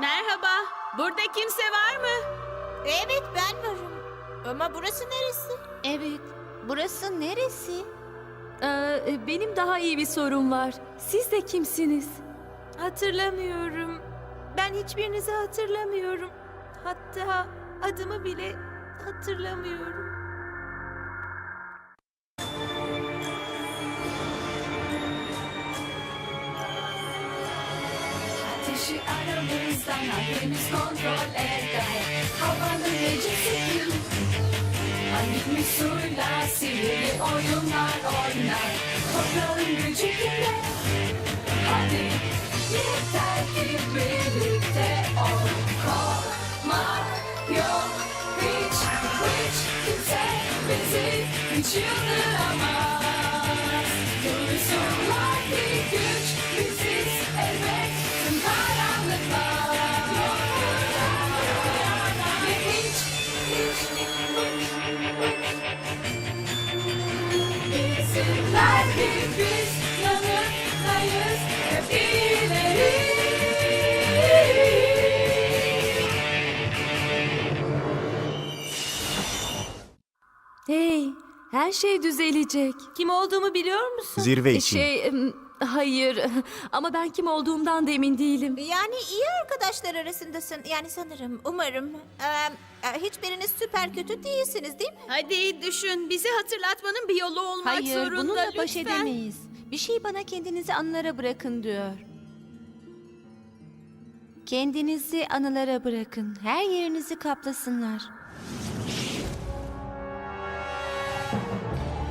Merhaba. Burada kimse var mı? Evet ben varım. Ama burası neresi? Evet. Burası neresi? Ee, benim daha iyi bir sorum var. Siz de kimsiniz? Hatırlamıyorum. Ben hiçbirinizi hatırlamıyorum. Hatta adımı bile hatırlamıyorum. Aramızdan hangimiz kontrol eder Havalı sekin Hangi suyla sihirli oyunlar oynar. Toprağın gücü kimde? Hadi yeter ki birlikte ol. Korkmak yok. Hiç hiç kimse bizi hiç yıldıramaz her şey düzelecek. Kim olduğumu biliyor musun? Zirve için. Şey, em, hayır. Ama ben kim olduğumdan da emin değilim. Yani iyi arkadaşlar arasındasın. Yani sanırım, umarım. Ee, e, hiçbiriniz süper kötü değilsiniz değil mi? Hadi düşün. Bizi hatırlatmanın bir yolu olmak Hayır, zorunda bununla lütfen. baş edemeyiz. Bir şey bana kendinizi anılara bırakın diyor. Kendinizi anılara bırakın. Her yerinizi kaplasınlar.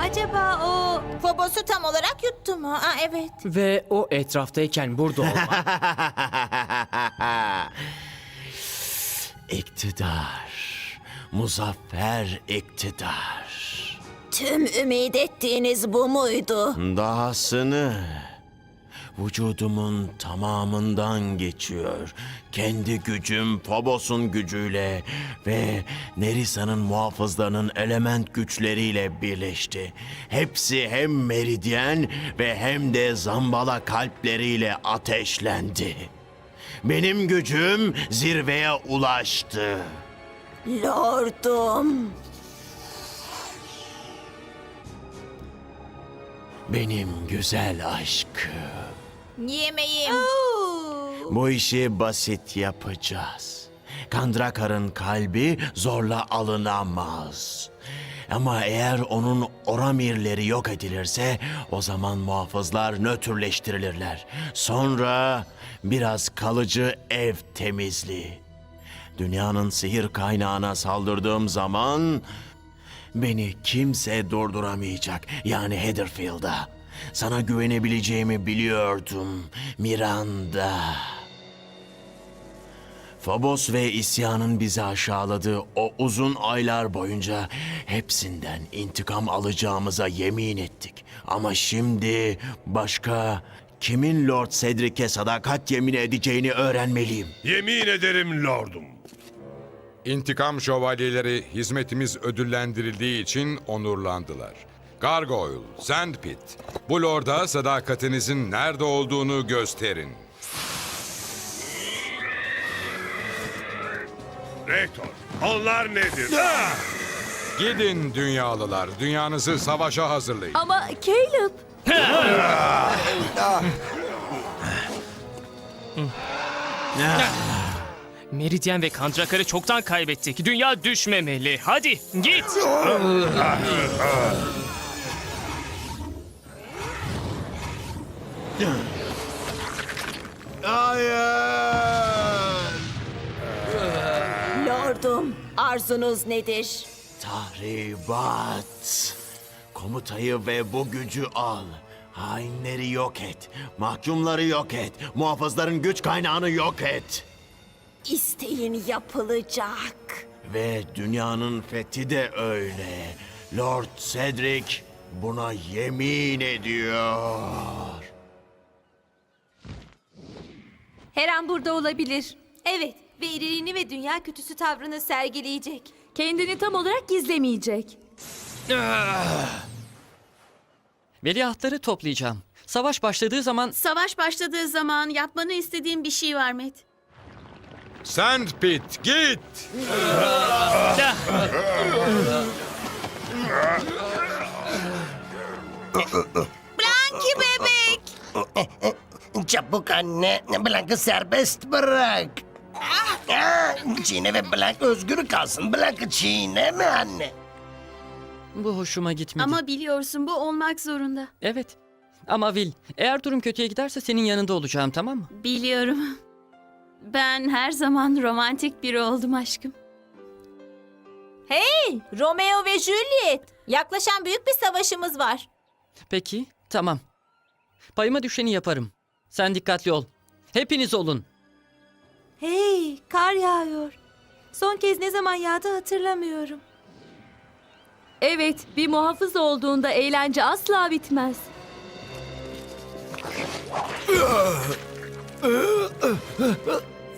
Acaba o Phobos'u tam olarak yuttu mu? Aa, evet. Ve o etraftayken burada olmak. İktidar. Muzaffer iktidar. Tüm ümit ettiğiniz bu muydu? Dahasını vücudumun tamamından geçiyor. Kendi gücüm Phobos'un gücüyle ve Nerisa'nın muhafızlarının element güçleriyle birleşti. Hepsi hem meridyen ve hem de zambala kalpleriyle ateşlendi. Benim gücüm zirveye ulaştı. Lordum. Benim güzel aşkım. Yemeğim. Bu işi basit yapacağız. Kandrakar'ın kalbi zorla alınamaz. Ama eğer onun oramirleri yok edilirse o zaman muhafızlar nötrleştirilirler. Sonra biraz kalıcı ev temizliği. Dünyanın sihir kaynağına saldırdığım zaman beni kimse durduramayacak. Yani Heatherfield'a. Sana güvenebileceğimi biliyordum Miranda. Phobos ve isyanın bizi aşağıladığı o uzun aylar boyunca hepsinden intikam alacağımıza yemin ettik. Ama şimdi başka kimin Lord Cedric'e sadakat yemin edeceğini öğrenmeliyim. Yemin ederim lordum. İntikam şövalyeleri hizmetimiz ödüllendirildiği için onurlandılar. Gargoyle, Sandpit, bu lorda sadakatinizin nerede olduğunu gösterin. Rektor, onlar nedir? Gidin dünyalılar, dünyanızı savaşa hazırlayın. Ama Caleb, Meridyen ve Kandrakar'ı çoktan kaybettik. Dünya düşmemeli. Hadi git. Lordum, arzunuz nedir? Tahribat. Komutayı ve bu gücü al. Hainleri yok et. Mahkumları yok et. Muhafızların güç kaynağını yok et. İsteğin yapılacak. Ve dünyanın fethi de öyle. Lord Cedric buna yemin ediyor. Her an burada olabilir. Evet ve iriliğini ve dünya kötüsü tavrını sergileyecek. kendini tam olarak gizlemeyecek. Veliahtları toplayacağım. Savaş başladığı zaman Savaş başladığı zaman yapmanı istediğim bir şey var Met. Sandpit git! Blanky bebek. Çabuk anne, Blank'ı serbest bırak. Ah, Çiğne ve Blank özgür kalsın. Blank'ı çiğneme anne. Bu hoşuma gitmedi. Ama biliyorsun bu olmak zorunda. Evet. Ama Will, eğer durum kötüye giderse senin yanında olacağım tamam mı? Biliyorum. Ben her zaman romantik biri oldum aşkım. Hey, Romeo ve Juliet. Yaklaşan büyük bir savaşımız var. Peki, tamam. Payıma düşeni yaparım. Sen dikkatli ol. Hepiniz olun. Hey, kar yağıyor. Son kez ne zaman yağdı hatırlamıyorum. Evet, bir muhafız olduğunda eğlence asla bitmez.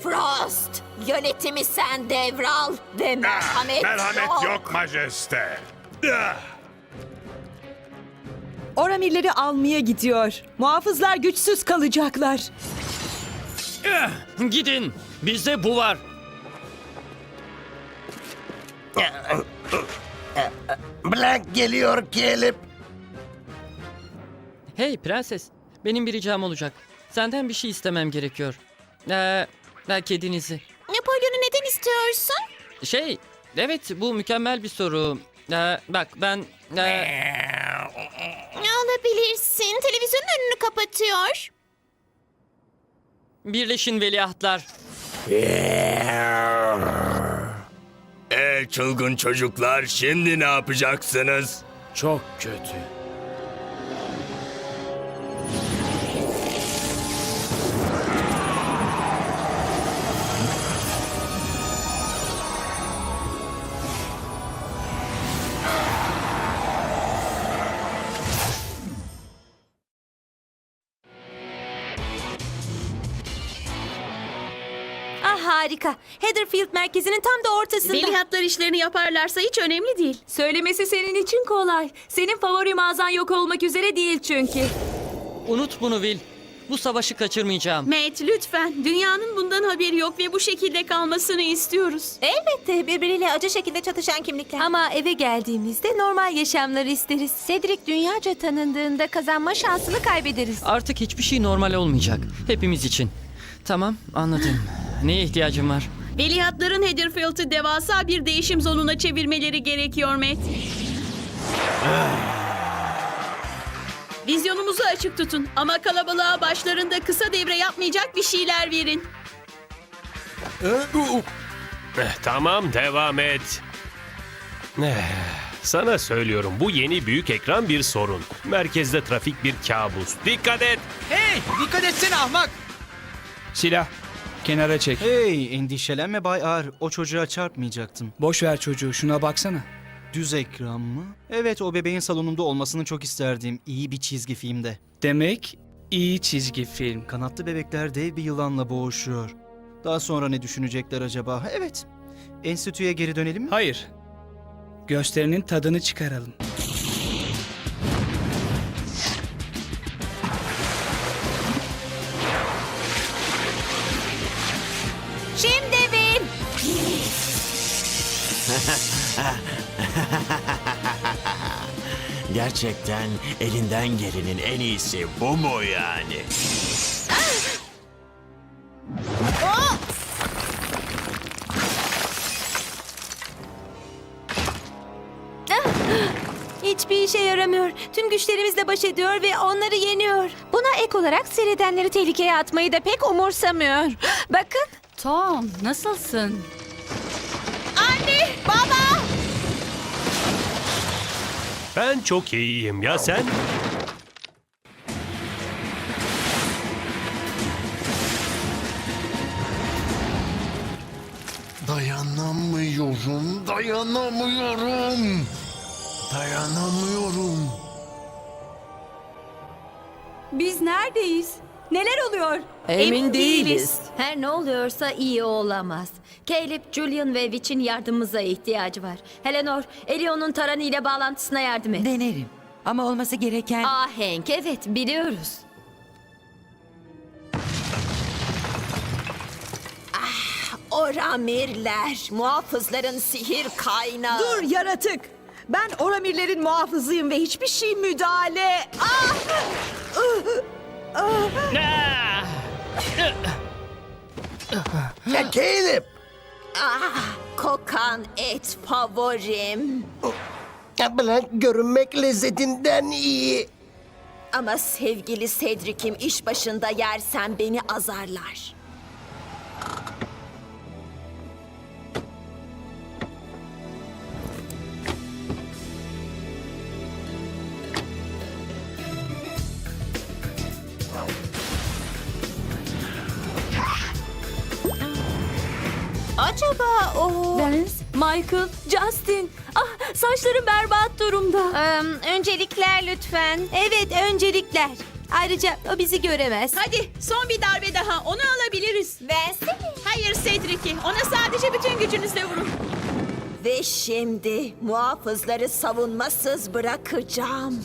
Frost, yönetimi sen devral ve merhamet, Merhamet yok majeste. Ah! Oramirleri almaya gidiyor. Muhafızlar güçsüz kalacaklar. Gidin. Bizde bu var. Blank geliyor gelip. Hey prenses, benim bir ricam olacak. Senden bir şey istemem gerekiyor. Ee, ben kedinizi. Napolyon'u neden istiyorsun? Şey, evet bu mükemmel bir soru. Ee, bak ben... ee, Alabilirsin. Televizyonun önünü kapatıyor. birleşin veliahtlar. E çılgın çocuklar şimdi ne yapacaksınız? Çok kötü. Harika. Heatherfield merkezinin tam da ortasında. Veliahtlar işlerini yaparlarsa hiç önemli değil. Söylemesi senin için kolay. Senin favori mağazan yok olmak üzere değil çünkü. Unut bunu Will. Bu savaşı kaçırmayacağım. Matt lütfen. Dünyanın bundan haberi yok ve bu şekilde kalmasını istiyoruz. Elbette birbiriyle acı şekilde çatışan kimlikler. Ama eve geldiğimizde normal yaşamları isteriz. Cedric dünyaca tanındığında kazanma şansını kaybederiz. Artık hiçbir şey normal olmayacak. Hepimiz için. Tamam, anladım. Neye ihtiyacım var? Veliahtların Heatherfield'ı devasa bir değişim zonuna çevirmeleri gerekiyor Matt. Vizyonumuzu açık tutun ama kalabalığa başlarında kısa devre yapmayacak bir şeyler verin. Eh, Tamam devam et. Eh, Sana söylüyorum bu yeni büyük ekran bir sorun. Merkezde trafik bir kabus. Dikkat et. Hey dikkat etsene ahmak. Silah. Kenara çek. Hey endişelenme Bay Ar. O çocuğa çarpmayacaktım. Boş ver çocuğu. Şuna baksana. Düz ekran mı? Evet o bebeğin salonumda olmasını çok isterdim. İyi bir çizgi filmde. Demek iyi çizgi film. Kanatlı bebekler dev bir yılanla boğuşuyor. Daha sonra ne düşünecekler acaba? Evet. Enstitüye geri dönelim mi? Hayır. Gösterinin tadını çıkaralım. Şimdi bin. Gerçekten elinden gelenin en iyisi bu mu yani? Hiçbir işe yaramıyor. Tüm güçlerimizle baş ediyor ve onları yeniyor. Buna ek olarak seyredenleri tehlikeye atmayı da pek umursamıyor. Bakın. Tom nasılsın? Anne, baba. Ben çok iyiyim ya sen? Dayanamıyorum, dayanamıyorum. Dayanamıyorum. Biz neredeyiz? Neler oluyor? Emin, değiliz. Her ne oluyorsa iyi olamaz. Caleb, Julian ve Witch'in yardımımıza ihtiyacı var. Eleanor, Elion'un Tarani ile bağlantısına yardım et. Denerim. Ama olması gereken... Ahenk, evet biliyoruz. Oramirler, muhafızların sihir kaynağı. Dur yaratık. Ben Oramirlerin muhafızıyım ve hiçbir şey müdahale. Ah! Ya Caleb. Ah, kokan et favorim. Blank görünmek lezzetinden iyi. Ama sevgili Cedric'im iş başında yersen beni azarlar. Michael, Justin. Ah saçlarım berbat durumda. Ee, öncelikler lütfen. Evet, öncelikler. Ayrıca o bizi göremez. Hadi son bir darbe daha onu alabiliriz. Versene. Hayır Cedric'i ona sadece bütün gücünüzle vurun. Ve şimdi muhafızları savunmasız bırakacağım.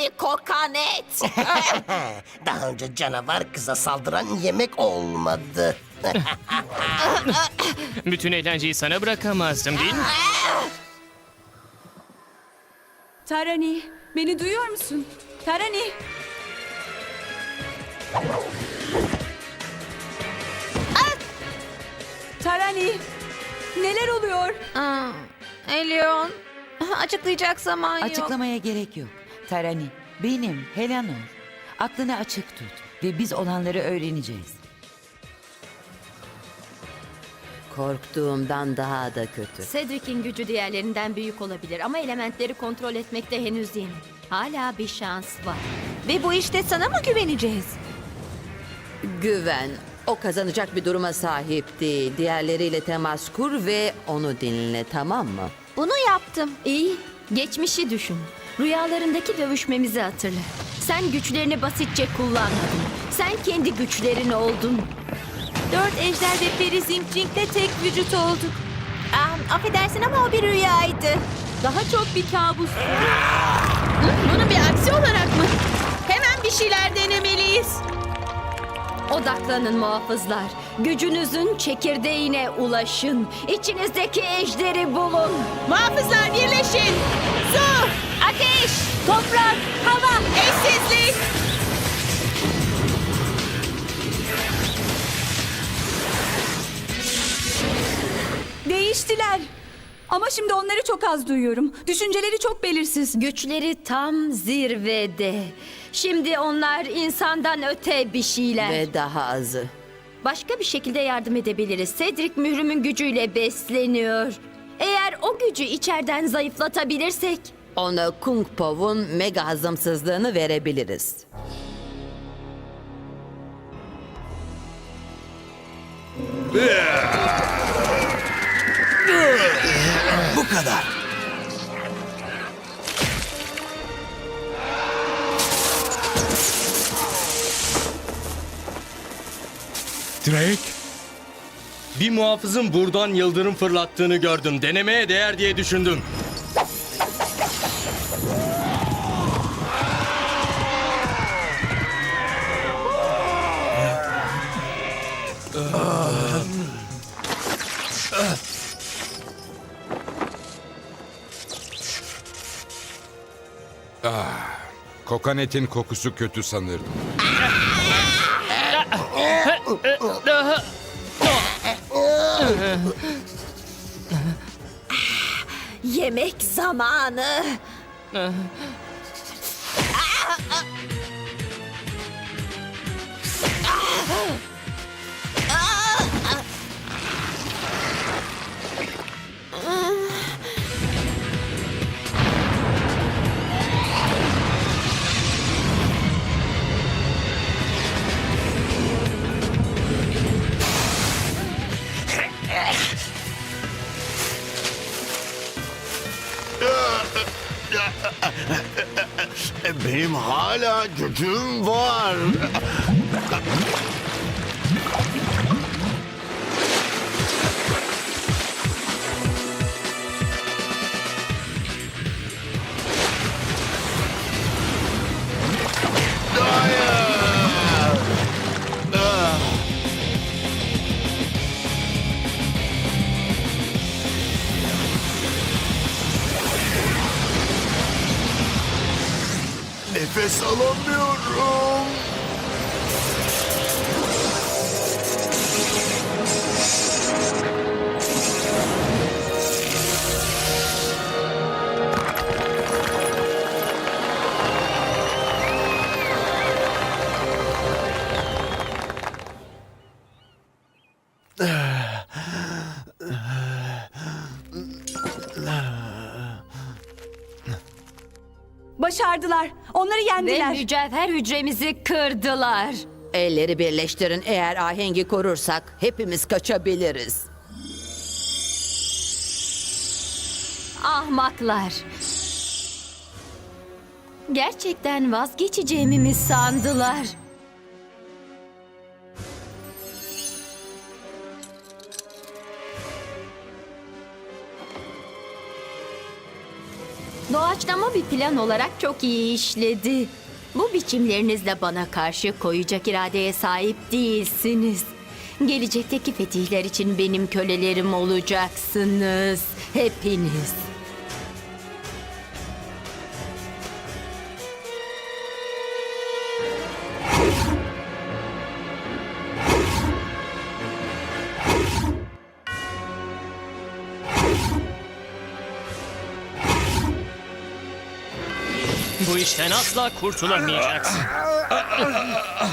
Beni kokan et. Daha önce canavar kıza saldıran yemek olmadı. Bütün eğlenceyi sana bırakamazdım değil mi? Tarani beni duyuyor musun? Tarani. Tarani neler oluyor? Aa, Elion, açıklayacak zaman yok. Açıklamaya gerek yok. Tarani, benim Helanor. Aklını açık tut ve biz olanları öğreneceğiz. Korktuğumdan daha da kötü. Cedric'in gücü diğerlerinden büyük olabilir ama elementleri kontrol etmekte henüz yeni. Hala bir şans var. Ve bu işte sana mı güveneceğiz? Güven. O kazanacak bir duruma sahip değil. Diğerleriyle temas kur ve onu dinle tamam mı? Bunu yaptım. İyi. Geçmişi düşün. Rüyalarındaki dövüşmemizi hatırla. Sen güçlerini basitçe kullanmadın. Sen kendi güçlerin oldun. Dört ejder ve peri Zimcink'le tek vücut olduk. Ah, affedersin ama o bir rüyaydı. Daha çok bir kabus. Bunun bir aksi olarak mı? Hemen bir şeyler denemeliyiz. Odaklanın muhafızlar. Gücünüzün çekirdeğine ulaşın. İçinizdeki ejderi bulun. Muhafızlar birleşin. Su, ateş, toprak, hava, eşsizlik. Değiştiler. Ama şimdi onları çok az duyuyorum. Düşünceleri çok belirsiz. Güçleri tam zirvede. Şimdi onlar insandan öte bir şeyler. Ve daha azı. Başka bir şekilde yardım edebiliriz. Cedric mührümün gücüyle besleniyor. Eğer o gücü içeriden zayıflatabilirsek... Ona Kung Po'nun mega hazımsızlığını verebiliriz. Bu kadar. Drake? Bir muhafızın buradan yıldırım fırlattığını gördüm. Denemeye değer diye düşündüm. Kokan etin kokusu kötü sanırdım. Yemek zamanı. Benim hala gücüm var. Başardılar. Onları Ve yendiler. mücevher hücremizi kırdılar. Elleri birleştirin eğer ahengi korursak hepimiz kaçabiliriz. Ahmaklar. Gerçekten vazgeçeceğimi mi sandılar? Doğaçlama bir plan olarak çok iyi işledi. Bu biçimlerinizle bana karşı koyacak iradeye sahip değilsiniz. Gelecekteki fetihler için benim kölelerim olacaksınız. Hepiniz. İşten asla kurtulamayacaksın.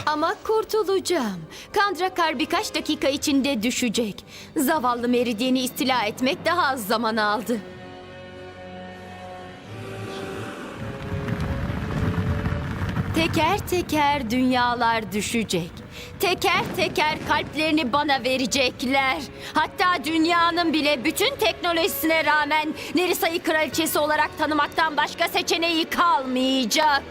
Ama kurtulacağım. Kandrakar birkaç dakika içinde düşecek. Zavallı Meridyeni istila etmek daha az zaman aldı. Teker teker dünyalar düşecek. Teker teker kalplerini bana verecekler. Hatta dünyanın bile bütün teknolojisine rağmen Nerisa'yı kraliçesi olarak tanımaktan başka seçeneği kalmayacak.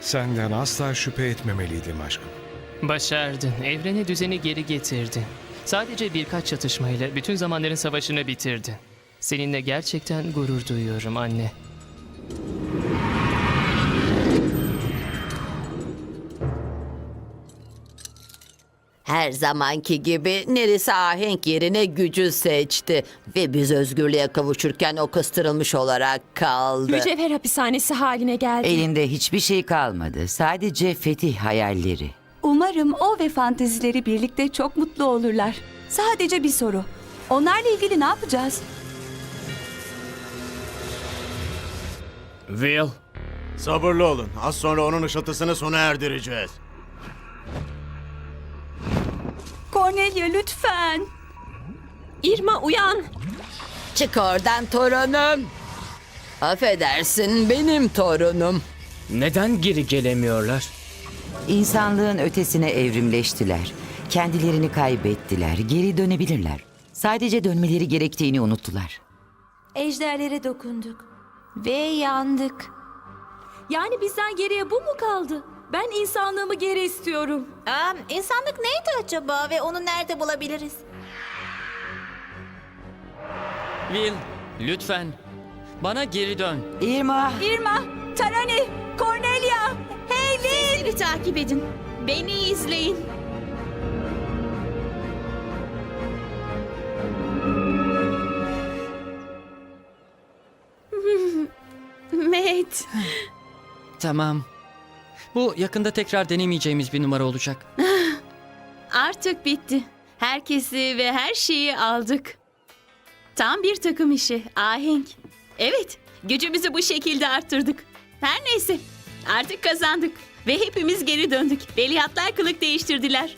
Senden asla şüphe etmemeliydim aşkım. Başardın. Evrene düzeni geri getirdin. Sadece birkaç çatışmayla bütün zamanların savaşını bitirdin. Seninle gerçekten gurur duyuyorum anne. Her zamanki gibi Nerissa ahenk yerine gücü seçti. Ve biz özgürlüğe kavuşurken o kıstırılmış olarak kaldı. Mücevher hapishanesi haline geldi. Elinde hiçbir şey kalmadı. Sadece fetih hayalleri. Umarım o ve fantezileri birlikte çok mutlu olurlar. Sadece bir soru. Onlarla ilgili ne yapacağız? Will, Sabırlı olun. Az sonra onun ışıltısını sona erdireceğiz. Cornelia lütfen. Irma uyan. Çık oradan torunum. Affedersin benim torunum. Neden geri gelemiyorlar? İnsanlığın ötesine evrimleştiler. Kendilerini kaybettiler. Geri dönebilirler. Sadece dönmeleri gerektiğini unuttular. Ejderlere dokunduk. Ve yandık. Yani bizden geriye bu mu kaldı? Ben insanlığımı geri istiyorum. Aa, insanlık neydi acaba ve onu nerede bulabiliriz? Will, lütfen. Bana geri dön. Irma, Irma, Tarani, Cornelia, Hayley. Beni takip edin. Beni izleyin. Matt. Tamam. Bu yakında tekrar denemeyeceğimiz bir numara olacak. Artık bitti. Herkesi ve her şeyi aldık. Tam bir takım işi. Ahenk. Evet, gücümüzü bu şekilde arttırdık. Her neyse, artık kazandık. Ve hepimiz geri döndük. Veliahtlar kılık değiştirdiler.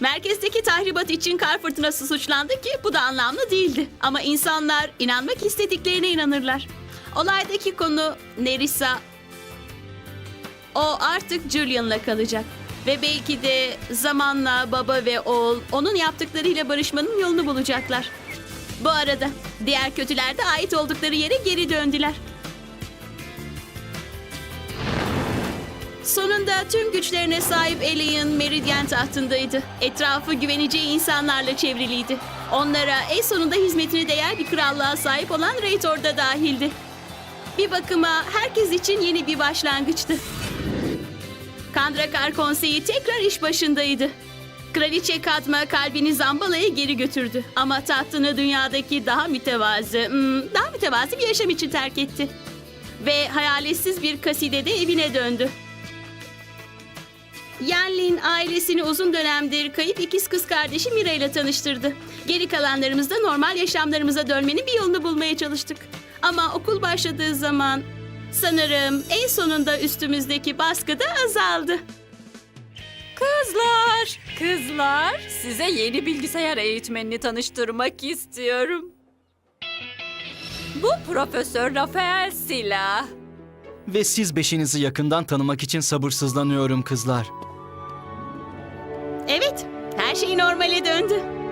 Merkezdeki tahribat için kar fırtınası suçlandı ki bu da anlamlı değildi. Ama insanlar inanmak istediklerine inanırlar. Olaydaki konu Nerissa o artık Julian'la kalacak. Ve belki de zamanla baba ve oğul onun yaptıklarıyla barışmanın yolunu bulacaklar. Bu arada diğer kötüler de ait oldukları yere geri döndüler. Sonunda tüm güçlerine sahip Alien Meridyen tahtındaydı. Etrafı güveneceği insanlarla çevriliydi. Onlara en sonunda hizmetine değer bir krallığa sahip olan Rhaetor da dahildi. Bir bakıma herkes için yeni bir başlangıçtı. Kandrakar Konseyi tekrar iş başındaydı. Kraliçe Kadma kalbini Zambala'ya geri götürdü. Ama tahtını dünyadaki daha mütevazı, hmm, daha mütevazı bir yaşam için terk etti. ve hayaletsiz bir kasidede evine döndü. Yanlin ailesini uzun dönemdir kayıp ikiz kız kardeşi Mira ile tanıştırdı. Geri kalanlarımızda normal yaşamlarımıza dönmenin bir yolunu bulmaya çalıştık. Ama okul başladığı zaman sanırım en sonunda üstümüzdeki baskı da azaldı. Kızlar, kızlar size yeni bilgisayar eğitmenini tanıştırmak istiyorum. Bu Profesör Rafael Sila. Ve siz beşinizi yakından tanımak için sabırsızlanıyorum kızlar. Evet, her şey normale döndü.